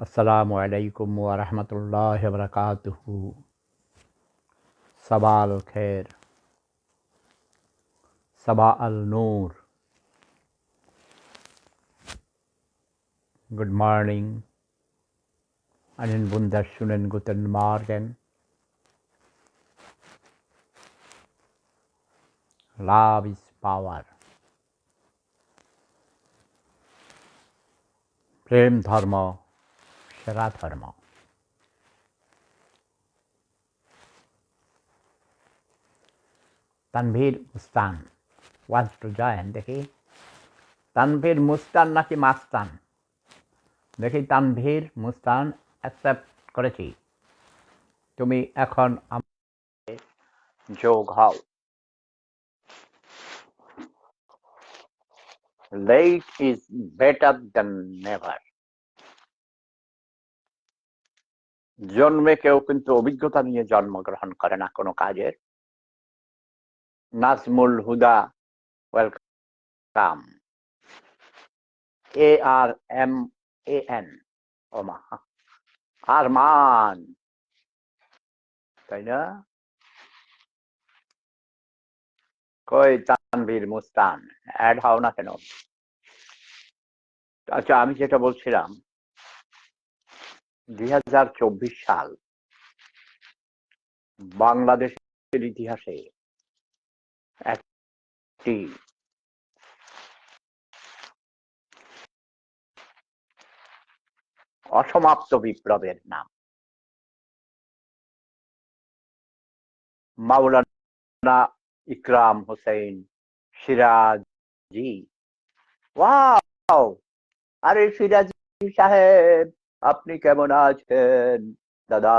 আসসালামু আলাইকুম ওয়া রাহমাতুল্লাহি ওয়া বারাকাতুহু সাবাল খের সাবা আল নূর Good morning. Einen wunderschönen guten Morgen. Love is power. প্রেম ধর্ম সেরা ধর্ম Tanvir Mustan wants to join, দেখি। তানভীর মুস্তান নাকি মাস্তান? দেখি, তানভীর মুস্তান অ্যাকসেপ্ট করেছি। তুমি এখন আমাদের যোগ হও। Late is better than never জন্মে কেউ কিন্তু অভিজ্ঞতা নিয়ে জন্মগ্রহণ করে না কোনো কাজের। Najmul Huda, welcome. A R M A N, ওমা, আরমান। তাই না? কই তানভীর মুস্তান, অ্যাড হও না কেন? আচ্ছা আমি যেটা বলছিলাম দুই হাজার চব্বিশ সাল বাংলাদেশের ইতিহাসে একটি অসমাপ্ত বিপ্লবের নাম। মাওলানা ইকরাম হোসেন সিরাজি। ওয়াও! আরে সিরাজি সাহেব! আপনি কেমন আছেন? দাদা,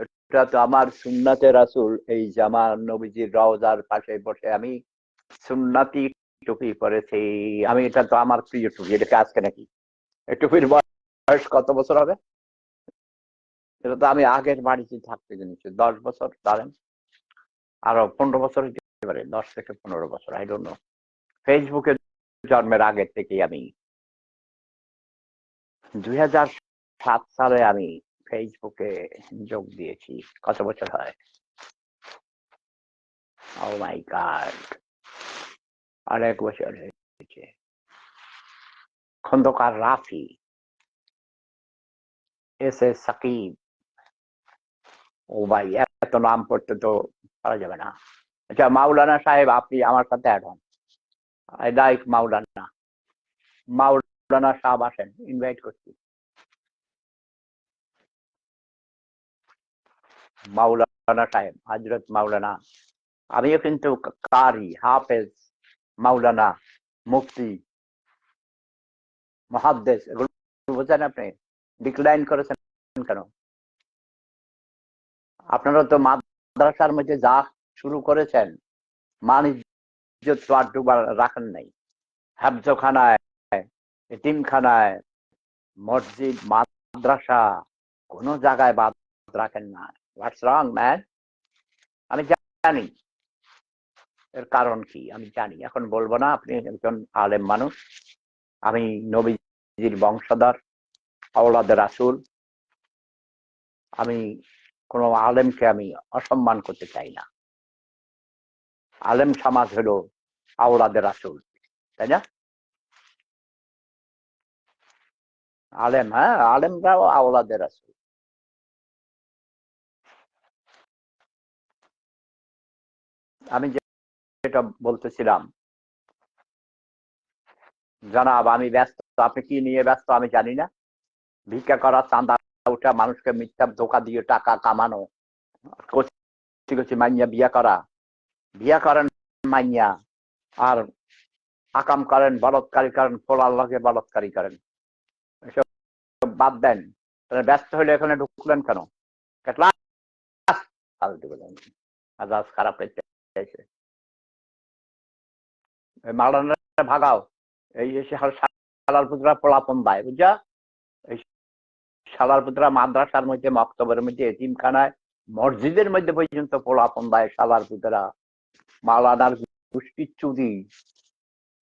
এটা তো আমার সুন্নাতে রাসুল, এই জামান নবীজির রওজার পাশে বসে আমি সুন্নাতি টুপি পরেছি। আমি এটা তো আমার প্রিয় টুপি এটাকে আজকে নাকি? এই টুপির বয়স কত বছর হবে? এটা তো আমি আগের বাড়িতে থাকতে জেনেছি দশ বছর, ধরেন। আরও পনেরো বছর হতে পারে, দশ থেকে পনেরো বছর আই ডোন্ট নো ফেসবুকে জন্মের আগের থেকেই আমি দুই হাজার সাত সালে আমি ফেসবুকে যোগ দিয়েছি। কত বছর হয়? ও মাই গড অনেক বছর হয়েছে। Khandakar Rafi, S S Sakib. ও ভাই, এত নাম পড়তে তো পারা যাবে না। আচ্ছা মাওলানা সাহেব, আপনি আমার সাথে অ্যাড হন। আই লাইক মাওলানা। মাওলানা সাহেব আসেন ইনভাইট করছি। মাওলানা সাহেব হজরত মাওলানা আমিও কিন্তু কারি, হাফেজ, মাওলানা মুফতি, মহাদ্দেশ, এগুলো বোঝেন আপনি? ডিক্লাইন করেছেন কেন? আপনারা তো মাদ্রাসার মধ্যে যা শুরু করেছেন মানিজ্য তো ডুবার রাখেন নাই। হাফজখানায়, এতিমখানায়, মসজিদ, মাদ্রাসা, কোনো জায়গায় বাদ রাখেন না। হোয়াটস রং ম্যান আমি জানি। এর কারণ কি? আমি জানি। এখন বলব না, আপনি একজন আলেম মানুষ। আমি নবীজির বংশধর আওলাদের রাসুল। আমি কোনো আলেমকে আমি অসম্মান করতে চাই না। আলেম সমাজ হলো আওলাদের রাসুল, তাই না? আলেম হ্যাঁ আলেমরাও আওলাদের রাসুল। আমি যেটা বলতেছিলাম, জানাব আমি ব্যস্ত, আপনি কি নিয়ে ব্যস্ত আমি জানি না। ভিক্ষা করা চাঁদা উঠা মানুষকে মিথ্যা ধোকা দিয়ে টাকা কামানো, কচি কচি মাইয়া বিয়া করা, বিয়া করেন মাইয়া, আর আকাম করেন, বলৎকারী করেন, ফোলার লগে বলৎকারী করেন। এসব বাদ দেন। ব্যস্ত হলে এখানে ঢুকলেন কেন? খারাপ হয়েছে ভাগাও, এই যে শালার পুত্রা পোলাপন দেয় বুঝা এই শালার পুত্রা মাদ্রাসার মধ্যে মধ্যে, এতিমখানায়, মসজিদের মধ্যে পর্যন্ত পোলাপন দেয় শালার পুত্রা মালানার গোষ্ঠীর চুরি।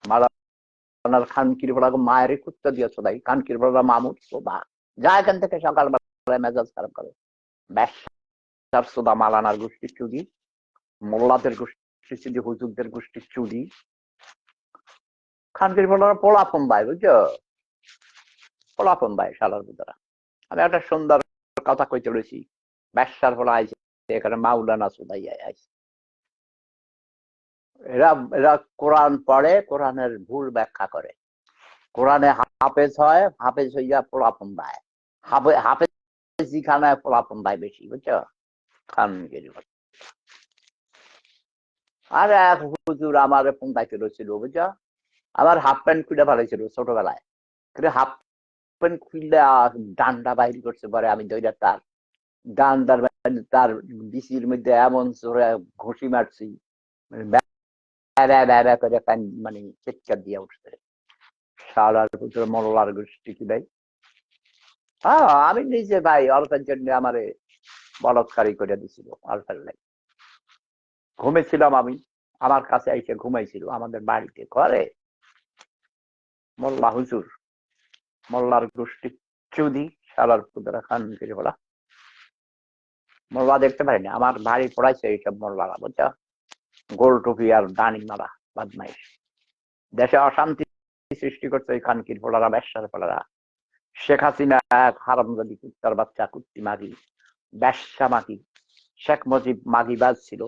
মালানার খানকির বড়া মায়ের কুত্তা দিয়েছ দাই খানকির বড়া মামুর সোদা যা এখান থেকে সকালবেলা মেজাজ খারাপ করে। ব্যবসার সুদা মালানার গোষ্ঠীর চুরি। মোল্লাদের গোষ্ঠীর চুরি হুজুরদের গোষ্ঠীর চুরি। খানকির বলার পোলাপন ভাই বুঝছ? পোলাপন ভাই শালার ভিতরা। আমি একটা সুন্দর কথা কই চলেছি ব্যবসার ফলে আইছে, এখানে মাউলানা সুদাই আইছে। এরা এরা কোরআন পড়ে, কোরআনের ভুল ব্যাখ্যা করে। কোরআনে হাফেজ হয়, হাফেজ হইয়া পোলাপন দেয় হাফে, হাফেজি খানায় পোলাপন দেয় বেশি, বুঝছ? খান আর এক হুজুর আমার পন্থায় ছিল বুঝছ? আমার হাফ প্যান্ট খুলে ফেলাইছিল ছোটবেলায়। কিন্তু হাফ প্যান্ট খুলে ডান্ডা বাইর করছে পরে আমি দইটা তার ডান্ডার তার বিসির মধ্যে এমন জোরে ঘুষি মারছি মানে করে প্যান মানে চিৎকার দিয়ে উঠছে। সালার পুত্র মল্লার গোষ্ঠী কি ভাই? হ্যাঁ আমি নিজে ভাই অল্পের জন্য আমারে বলৎকারী করে দিছিল, অল্পের লাই ঘুমেছিলাম আমি। আমার কাছে এসে ঘুমাইছিল, আমাদের বাড়িতে ঘরে। মোল্লা হুজুর, মোল্লার গোষ্ঠী চুদি সালার পুতরা খান করে মোল্লা দেখতে পারিনি আমার বাড়ি পড়াইছে এইসব মোল্লারা, বুঝছ? গোল টুপি আর ডানি মারা, বদমাইশ। দেশে অশান্তি সৃষ্টি করছে এই খানকির ফোলারা ব্যবসার ফোলারা শেখ হাসিনা এক হারামজাদি কুত্তার বাচ্চা, কুত্তি মাগি, ব্যবসা মাগি, শেখ মুজিব মাগিবাজ ছিল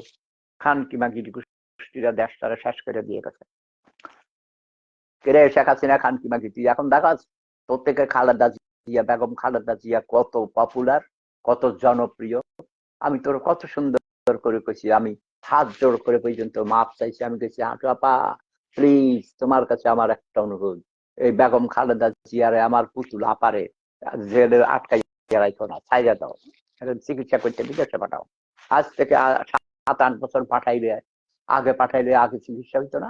খানকি মাগির গোষ্ঠীরা দেশটারে শেষ করে দিয়ে গেছে। কেরে শেখ হাসিনা খানকি মাগি তুই এখন তোর থেকে খালেদা জিয়া, বেগম খালেদা জিয়া কত পপুলার কত জনপ্রিয়। আমি তোর কত সুন্দর করে কইছি, আমি হাত জোর করে পর্যন্ত মাপ চাইছি, আমি আপা প্লিজ তোমার কাছে আমার একটা অনুরোধ। এই বেগম খালেদা জিয়ারে আমার পুতুল আপারে জেলে আটকাই না ছাইরা দাও। চিকিৎসা করতে বিদেশে পাঠাও। আজ থেকে সাত আট বছর পাঠাইবে আগে পাঠাইলে আগে চিকিৎসা হইতো না।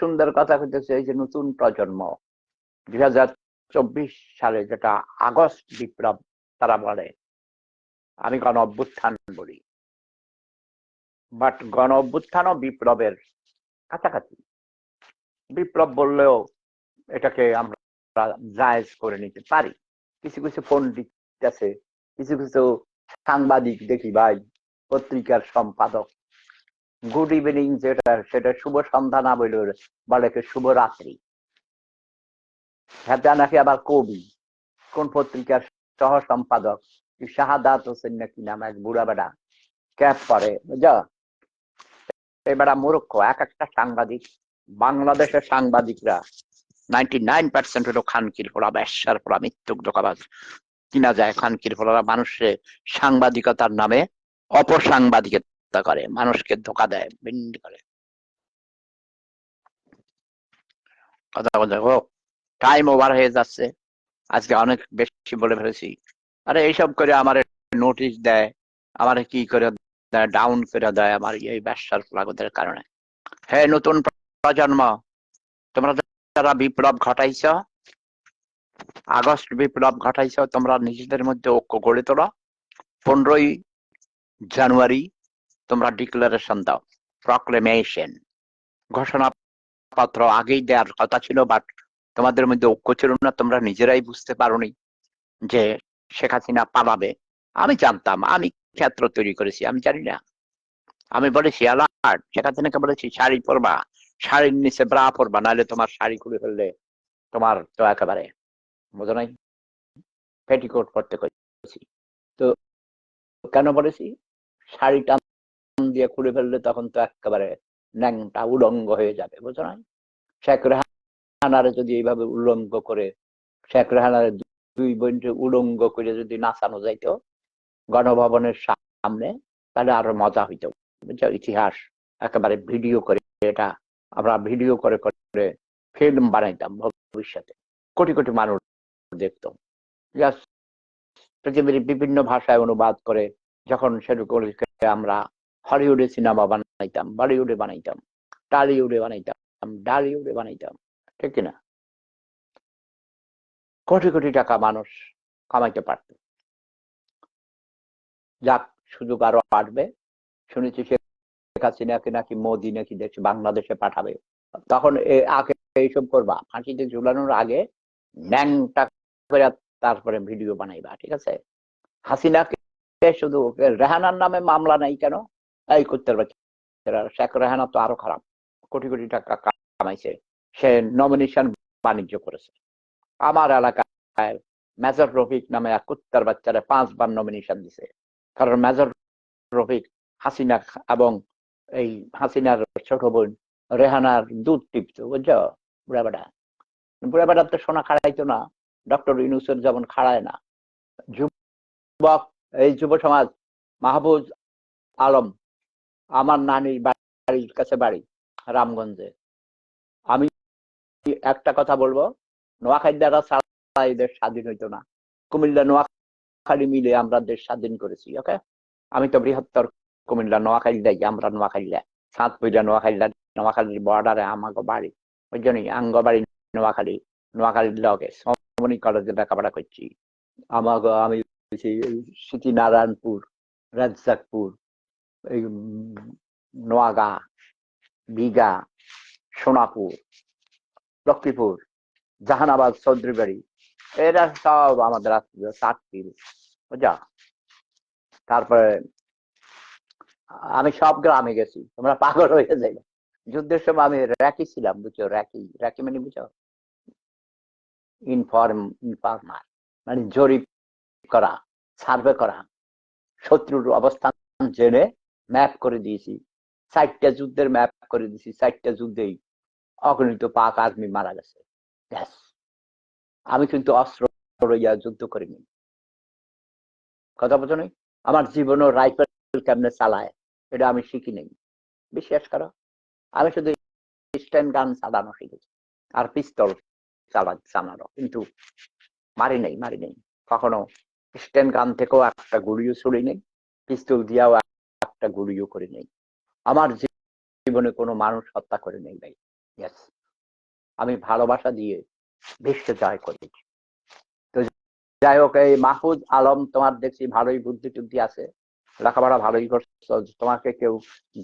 সুন্দর কথা যে নতুন প্রজন্ম। দুই হাজার চব্বিশ যেটা আগস্ট বিপ্লব, তারা বলে, আমি গণ অভ্যুত্থান বলি বাট গণ অভ্যুত্থান ও বিপ্লবের কাছাকাছি। বিপ্লব বললেও এটাকে আমরা জায়েজ করে নিতে পারি। কিছু কিছু পণ্ডিত আছে, কিছু কিছু সাংবাদিক দেখি ভাই, পত্রিকার সম্পাদক। গুড ইভিনিং, যেটা, সেটা শুভ সন্ধ্যা না বলে বলে শুভ রাত্রি। হ্যাঁ নাকি আবার কবি? কোন পত্রিকার সহ সম্পাদক শাহাদাত হোসেন নাকি নাম এক বুড়া বেড়া? ক্যাপ পরে বুঝা এই বেড়া মূর্খ, এক একটা সাংবাদিক, বাংলাদেশের সাংবাদিকরা নাইনটি নাইন পার্সেন্ট হলো ব্যবসার মৃত্যুক দোকাবাজ কিনা যায় খানকির মানুষের সাংবাদিকতার নামে অপসাংবাদিকতা করে, মানুষকে ধোকা দেয় বিন্ড করে। কথা হোক টাইম ওভার হয়ে যাচ্ছে। আজকে অনেক বেশি বলে ফেলেছি। আরে এইসব করে আমার নোটিশ দেয়, আমার কি করে দেয় ডাউন করে দেয় আমার এই ব্যবসার ফলাগতের কারণে। হ্যাঁ নতুন প্রজন্ম, তোমরা যারা বিপ্লব ঘটাইছ, আগস্ট বিপ্লব ঘটাইছ, তোমরা নিজেদের মধ্যে ঐক্য গড়ে তোলো। পনেরোই জানুয়ারি তোমরা ডিক্লারেশন দাও প্রক্লেমেশন ঘোষণাপত্র আগেই দেওয়ার কথা ছিল বাট তোমাদের মধ্যে ঐক্য ছিল না, তোমরা নিজেরাই বুঝতে পারোনি যে শেখ হাসিনা পালাবে। আমি জানতাম, আমি ক্ষেত্র তৈরি করেছি, আমি জানি না। আমি বলেছি অ্যালার্ট শেখ হাসিনাকে বলেছি, শাড়ি পরবা, শাড়ির নিচে ব্রা পরবা, নাহলে তোমার শাড়ি খুলে ফেললে তোমার তো একেবারে বোঝো নাই পেটিকোট পরতে করেছি তো কেন বলেছি? শাড়িটা দিয়ে খুলে ফেললে তখন তো একেবারে ন্যাংটা উলঙ্গ হয়ে যাবে, বুঝো নাই? শেখ রেহানারে যদি এইভাবে উলঙ্গ করে, শেখ রেহানারে দুই বোনকে উলঙ্গ করে যদি নাচানো যাইতো গণভবনের সামনে, তাহলে আরও মজা হইতো। ইতিহাস একেবারে ভিডিও করে এটা আমরা ভিডিও করে করে ফিল্ম বানাইতাম ভবিষ্যতে। কোটি কোটি মানুষ দেখতো। পৃথিবীর বিভিন্ন ভাষায় অনুবাদ করে যখন সেরকম আমরা হলিউডে সিনেমা বানাইতাম বলিউডে বানাইতাম টালিউডে বানাইতাম ডালিউডে বানাইতাম, ঠিক কিনা? কোটি কোটি টাকা মানুষ কামাইতে পারত। যাক, সুযোগ আরও আসবে শুনেছি শেখ হাসিনাকে নাকি মোদি নাকি দেশে বাংলাদেশে পাঠাবে। তখন আগে এইসব করবা। ফাঁসিতে ঝুলানোর আগে ন্যাংটা তারপরে ভিডিও বানাইবা, ঠিক আছে? হাসিনাকে শুধু রেহানার নামে মামলা নাই কেন? এই করতে পারছে শেখ রেহানা তো আরও খারাপ। কোটি কোটি টাকা কামাইছে। সে নমিনেশন বাণিজ্য করেছে। আমার এলাকায় মেজর রফিক নামে এক কুত্তার বাচ্চারা পাঁচবার নমিনেশন দিছে। কারণ মেজর রফিক হাসিনা এবং এই হাসিনার ছোট বোন রেহানার দুধ টিপতো, বুঝছ? বুড়া বেটা। বুড়া বেটার তো সোনা খাড়াইতো না, ডক্টর ইউনুসের যেমন খাড়ায় না। যুবক, এই যুব সমাজ, মাহবুজ আলম, আমার নানির বাড়ির কাছে বাড়ি, রামগঞ্জে। আমি একটা কথা বলব ছাড়া এই দেশ স্বাধীন হইতো না। কুমিল্লা নোয়াখালী মিলে আমরা দেশ স্বাধীন করেছি ওকে আমি তো বৃহত্তর কুমিল্লা নোয়াখালী যাই, আমরা নোয়াখালীলা সাতপুরা নোয়াখালীলা নোয়াখালীর বর্ডারে আমাকে বাড়ি। ওই জন্যই আঙ্গ বাড়ি নোয়াখালী। নোয়াখালীর লগে সমনি কলেজে লেখাপড়া করছি। আমাকে আমি স্মৃতি নারায়ণপুর রাজ্জাকপুর, এই নোয়াগা, বিঘা, সোনাপুর, লক্ষ্মীপুর, জাহানাবাদ, চৌধুরীবাড়ি। এরা সব আমাদের আত্মীয় চাকরি বুঝা তারপরে আমি সব গ্রামে গেছি। তোমরা পাগল হয়ে যাবে যুদ্ধের সময় আমি র্যাকি ছিলাম, বুঝছ? র্যাকি র্যাকি মানে বুঝো ইনফর্ম, ইনফর্মার মানে জরিপ করা, সার্ভে করা। শত্রুর অবস্থান জেনে ম্যাপ করে দিয়েছি। চারটা যুদ্ধের ম্যাপ করে দিয়েছি, চারটা যুদ্ধেই অগণিত পাক আর্মি মারা গেছে। ব্যাস। আমি কিন্তু অস্ত্র লইয়া যুদ্ধ করিনি। কথা নাই? আমার জীবনও রাইফেল কেমনে চালায়? এটা আমি শিখি নেই। বিশ্বাস করো, আমি শুধু স্ট্যান্ড গান চালানো শিখেছি আর পিস্তল চালা চালানো, কিন্তু মারি নেই মারি নেই। কখনো স্ট্যান্ড গান থেকেও একটা গুড়িও ছুড়ি নেই, পিস্তল দিয়াও একটা গুড়িও করে নেই। আমার জীবনে কোনো মানুষ হত্যা করে নেই ভাই। ইয়েস আমি ভালোবাসা দিয়ে বিশ্ব জয় করেছি। যাই হোক, এই মাহফুজ আলম, তোমার দেখছি ভালোই বুদ্ধি টুদ্ধি আছে। লেখাপড়া ভালোই করছ, তোমাকে কেউ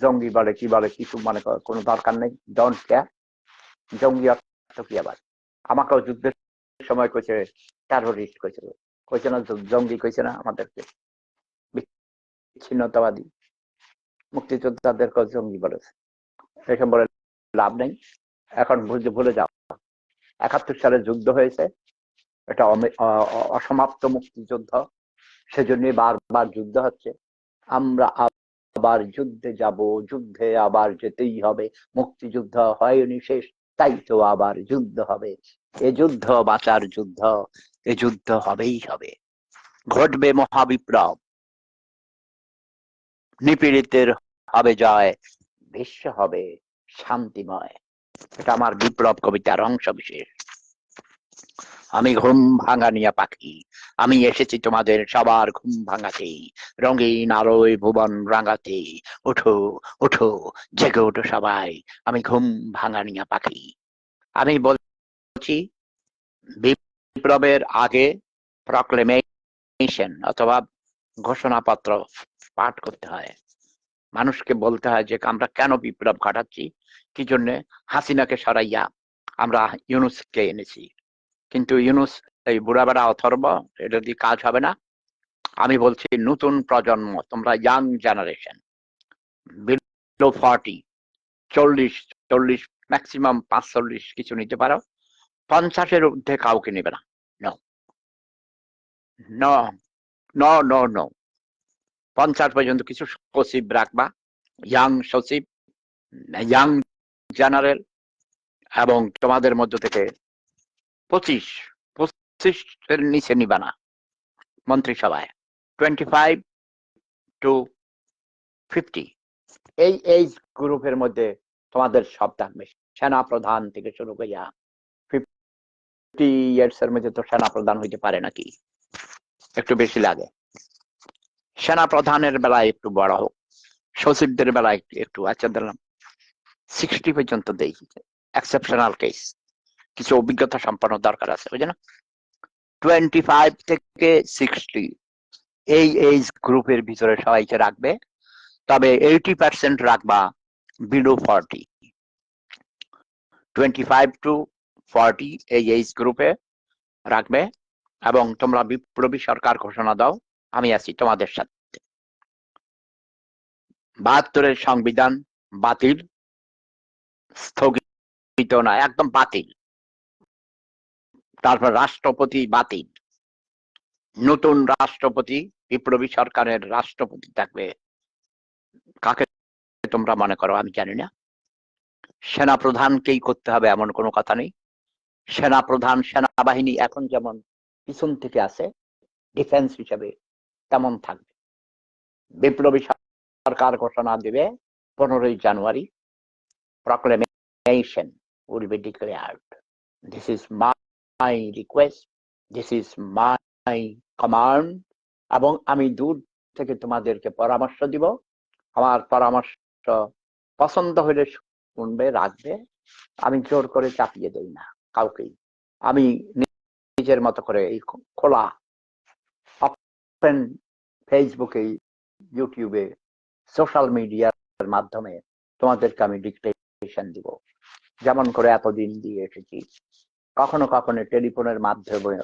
জঙ্গি বলে, কি বলে, কিছু মনে কোনো দরকার নেই ডোন্ট কেয়ার জঙ্গি অর্থ কি আবার? আমাকেও যুদ্ধের সময় কইছে টেরোরিস্ট কইছে। কইছে না জঙ্গি কইছে না আমাদেরকে। বিচ্ছিন্নতাবাদী। মুক্তিযোদ্ধাদেরকে জঙ্গি বলেছে। এসব বলে লাভ নেই। এখন ভুলে যাও। একাত্তর সালে যুদ্ধ হয়েছে। এটা অসমাপ্ত মুক্তিযুদ্ধ। সেজন্য বারবার যুদ্ধ হচ্ছে। আমরা আবার যুদ্ধে যাব, যুদ্ধে আবার যেতেই হবে। মুক্তিযুদ্ধ হয়নি শেষ, তাই তো আবার যুদ্ধ হবে। এ যুদ্ধ বাঁচার যুদ্ধ, এ যুদ্ধ হবেই হবে। ঘটবে মহাবিপ্লব। নিপীড়িতের হবে জয় বিশ্ব হবে শান্তিময়। এটা আমার বিপ্লব কবিতার অংশ বিশেষ আমি ঘুম ভাঙানিয়া পাখি। আমি এসেছি তোমাদের সবার ঘুম ভাঙাতে। রঙিন আলোয় ভুবন রাঙাতে। ওঠো ওঠো, জেগে ওঠো সবাই। আমি ঘুম ভাঙানিয়া পাখি। আমি বলছি, বিপ্লবের আগে প্রক্লেমেশন অথবা ঘোষণাপত্র পাঠ করতে হয়। মানুষকে বলতে হয় যে, আমরা কেন বিপ্লব ঘটাচ্ছি? কি জন্যে? হাসিনাকে সরাইয়া আমরা ইউনুসকে এনেছি। কিন্তু ইউনুস এই বুড়া বেড়া অথর্ব, এটা দিয়ে কাজ হবে না। আমি বলছি নতুন প্রজন্ম, তোমরা ইয়াং জেনারেশন বিলো ফর্টি চল্লিশ চল্লিশ ম্যাক্সিমাম পাঁচচল্লিশ কিছু নিতে পারো। পঞ্চাশের ঊর্ধ্বে কাউকে নেবে ন। ন পঞ্চাশ পর্যন্ত কিছু সচিব রাখবা। ইয়াং সচিব ইয়াং জেনারেল এবং তোমাদের মধ্য থেকে পঁচিশ পঁচিশের নিচে নিবা না। মন্ত্রিসভায় টোয়েন্টি ফাইভ টু ফিফটি এই এই গ্রুপের মধ্যে তোমাদের সব থাকবে সেনা প্রধান থেকে শুরু করিয়া ফিফটি ইয়ার্স এর মধ্যে তো সেনা প্রধান হইতে পারে নাকি? একটু বেশি লাগে। সেনা প্রধানের বেলায় একটু বড় হোক। সচিবদের বেলায় একটু আচ্ছা দিলাম সিক্সটি পর্যন্ত দেই। এক্সেপশনাল কেস কিছু অভিজ্ঞতা সম্পন্ন দরকার আছে বুঝে না? টোয়েন্টি ফাইভ থেকে সিক্সটি এই এইজ গ্রুপের ভিতরে সবাইকে রাখবে, তবে এইটি পার্সেন্ট রাখবা below forty twenty five to forty এই এইজ গ্রুপে রাখবে এবং তোমরা বিপ্লবী সরকার ঘোষণা দাও, আমি আছি তোমাদের সাথে। বাহাত্তরের সংবিধান বাতিল, স্থগিত না একদম বাতিল। তারপর রাষ্ট্রপতি বাতিল। নতুন রাষ্ট্রপতি, বিপ্লবী সরকারের রাষ্ট্রপতি থাকবে। কাকে তোমরা মনে করো? আমি জানি না। সেনা প্রধানকেই করতে হবে এমন কোনো কথা নেই। সেনা প্রধান সেনাবাহিনী এখন যেমন পিছন থেকে আছে ডিফেন্স হিসেবে তেমন থাকবে। বিপ্লবী সরকার ঘোষণা দেবে পনেরোই জানুয়ারি, proclamation will be this This is my request. This is my command. এবং আমি দূর থেকে তোমাদেরকে পরামর্শ দিব আমার পরামর্শ পছন্দ হলে শুনবে, রাখবে আমি জোর করে চাপিয়ে দেই না কাউকেই আমি নিজের মতো করে এই খোলা ওপেন ফেসবুকে ইউটিউবে সোশ্যাল মিডিয়ার মাধ্যমে তোমাদেরকে আমি ডিক্টেশন দিব যেমন করে এতদিন দিয়ে এসেছি কখনো কখনো টেলিফোনের মাধ্যমে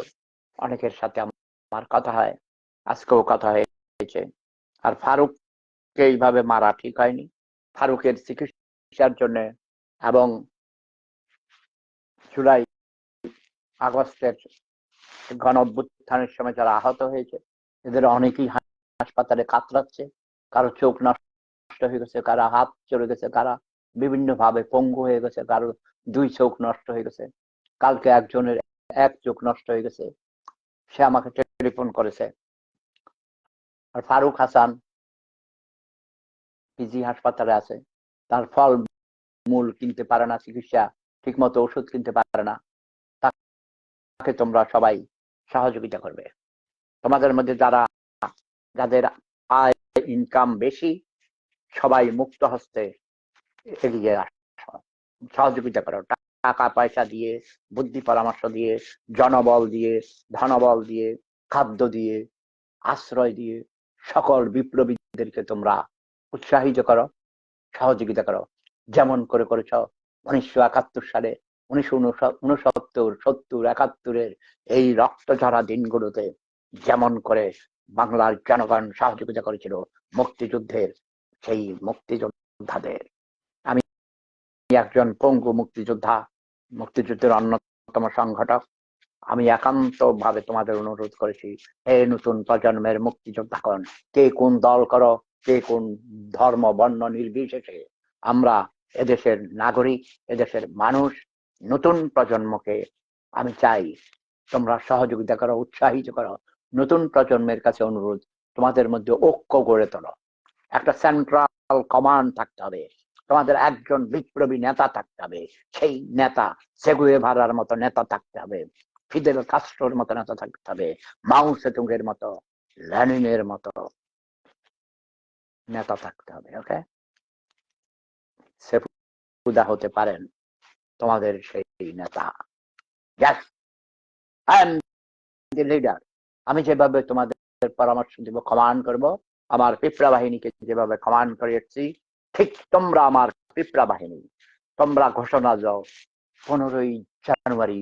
অনেকের সাথে আমার কথা হয়, আজকেও কথা হয়েছে। আর ফারুককে এইভাবে মারা ঠিক হয়নি। ফারুকের চিকিৎসার জন্য এবং জুলাই আগস্টের গণ অভ্যুত্থানের সময় যারা আহত হয়েছে, এদের অনেকেই হাসপাতালে কাতরাচ্ছে। কারও চোখ নষ্ট হয়ে গেছে, কারও হাত চলে গেছে, কারা বিভিন্ন ভাবে পঙ্গু হয়ে গেছে, কারও দুই চোখ নষ্ট হয়ে গেছে। কালকে একজনের এক চোখ নষ্ট হয়ে গেছে। সে আমাকে টেলিফোন করেছে। আর ফারুক হাসান পিজি হাসপাতালে আছে। তার ফল মূল কিনতে পারে না, চিকিৎসা ঠিক মতো ওষুধ কিনতে পারে না। তাকে তোমরা সবাই সহযোগিতা করবে। তোমাদের মধ্যে যারা, যাদের আয় ইনকাম বেশি, সবাই মুক্ত হস্তে এগিয়ে আসো, সহযোগিতা করো। টাকা পয়সা দিয়ে, বুদ্ধি পরামর্শ দিয়ে, জনবল দিয়ে, ধনবল দিয়ে, খাদ্য দিয়ে, আশ্রয় দিয়ে সকল বিপ্লবীদেরকে তোমরা উৎসাহিত করো, সহযোগিতা করো। যেমন করে করেছ উনিশশো একাত্তর সালে, উনিশশো উনসত্তর, সত্তর, একাত্তরের এই রক্ত দিনগুলোতে যেমন করে বাংলার জনগণ সহযোগিতা করেছিল মুক্তিযুদ্ধের সেই মুক্তিযোদ্ধাদের। একজন পঙ্গু মুক্তিযোদ্ধা, মুক্তিযুদ্ধের অন্যতম সংগঠক। আমি একান্ত ভাবে তোমাদের অনুরোধ করেছি এই নতুন প্রজন্মের মুক্তিযোদ্ধা মুক্তিযোদ্ধাগণ, কে কোন দল করো, কে কোন ধর্ম, বর্ণ, নির্বিশেষে আমরা এদেশের নাগরিক, এদেশের মানুষ, নতুন প্রজন্মকে আমি চাই। তোমরা সহযোগিতা করো, উৎসাহিত করো। নতুন প্রজন্মের কাছে অনুরোধ, তোমাদের মধ্যে ঐক্য গড়ে তোলো। একটা সেন্ট্রাল কমান্ড থাকতে হবে। তোমাদের একজন বিপ্লবী নেতা থাকতে হবে, সেই নেতা সেগুয়ে ভাড়ার মতো নেতা থাকতে হবে, ফিদেল কাস্ট্রোর মতো নেতা থাকতে হবে মাউ সেতুঙ্গের মতো ল্যানিনের মতো নেতা থাকতে হবে, ওকে? সেফুদা হতে পারেন তোমাদের সেই নেতা। লিডার আমি যেভাবে তোমাদের পরামর্শ দিব কমান্ড করব, আমার পিপড়া বাহিনীকে যেভাবে কমান্ড করে এসেছি ঠিক তোমরা আমার পিঁপড়া বাহিনী। তোমরা ঘোষণা দাও, পনেরোই জানুয়ারি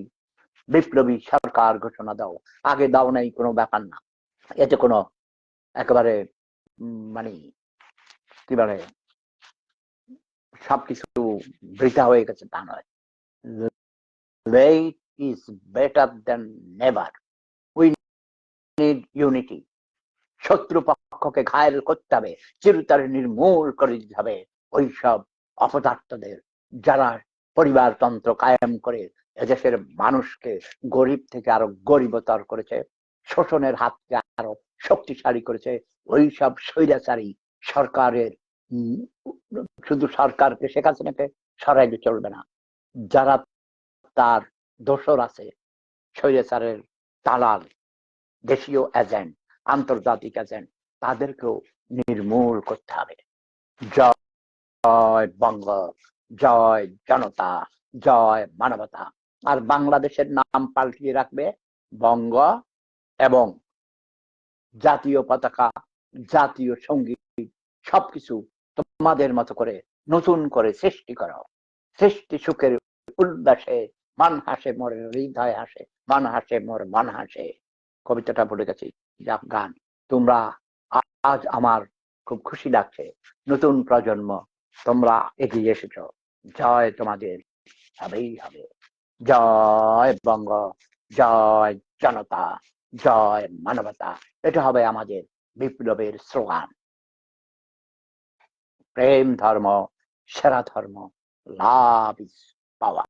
বিপ্লবী সরকার ঘোষণা দাও। আগে দাও নাই, কোনো ব্যাপার না। এতে কোনো একেবারে মানে কি বলে, সবকিছু বৃথা হয়ে গেছে, তা নয়। Late is better than never. We need unity. শত্রু পক্ষকে ঘায়ল করতে হবে, চিরতরে নির্মূল করে দিতে হবে ওইসব অপদার্থদের। যারা পরিবারতন্ত্র কায়েম করে এদেশের মানুষকে গরিব থেকে আরও গরিবতর করেছে, শোষণের হাতকে আরও শক্তিশালী করেছে ওই সব স্বৈরাচারী সরকারের শুধু সরকারকে শেখ হাসিনাকে সরাইলে চলবে না। যারা তার দোসর আছে, স্বৈরাচারের তালাল দেশীয় এজেন্ট আন্তর্জাতিক এজেন্ট তাদেরকেও নির্মূল করতে হবে। জয় বঙ্গ, জয় জনতা, জয় মানবতা। আর বাংলাদেশের নাম পাল্টিয়ে রাখবে বঙ্গ এবং জাতীয় পতাকা, জাতীয় সংগীত, সবকিছু তোমাদের মতো করে নতুন করে সৃষ্টি করো। সৃষ্টি সুখের উল্লাসে, মান হাসে, মোর হৃদয় হাসে, মান হাসে, মোর মান হাসে। কবিতাটা বলে গেছি গান। তোমরা আজ আমার খুব খুশি লাগছে। নতুন প্রজন্ম, তোমরা এগিয়ে এসেছ। জয় তোমাদের। হবেই হবে। জয় বঙ্গ, জয় জনতা, জয় মানবতা। এটা হবে আমাদের বিপ্লবের স্লোগান। প্রেম ধর্ম, সেরা ধর্ম, লাভ ইজ পাওয়া